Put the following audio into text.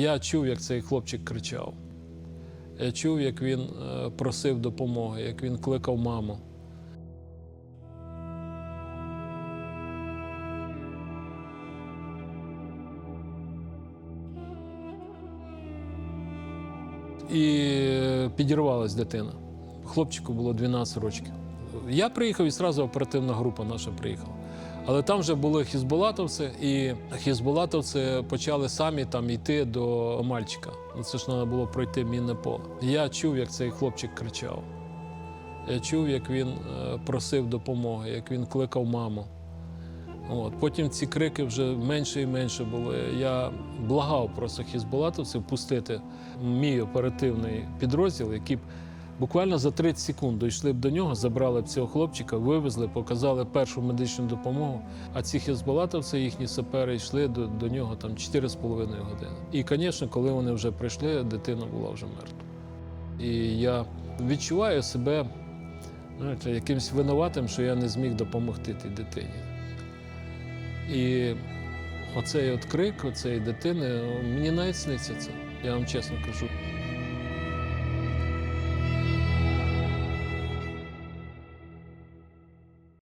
Я чув, як цей хлопчик кричав. Я чув, як він е, просив допомоги, як він кликав маму. І підірвалась дитина. Хлопчику було 12 років. Я приїхав і одразу оперативна група наша приїхала. Але там вже були хізбулатовці, і хізбулатовці почали самі там йти до мальчика. Ну, Це ж треба було пройти мінне поле. Я чув, як цей хлопчик кричав. Я чув, як він е, просив допомоги, як він кликав маму. От. Потім ці крики вже менше і менше були. Я благав просто хізбулатовців пустити мій оперативний підрозділ, який б буквально за 30 секунд дійшли б до нього, забрали б цього хлопчика, вивезли, показали першу медичну допомогу. А ці хізбулатовці, їхні сапери, йшли до, до нього там 4,5 години. І, звісно, коли вони вже прийшли, дитина була вже мертва. І я відчуваю себе знаєте, якимось винуватим, що я не зміг допомогти тій дитині. І оцей от крик, оцеї дитини, мені навіть сниться це, я вам чесно кажу.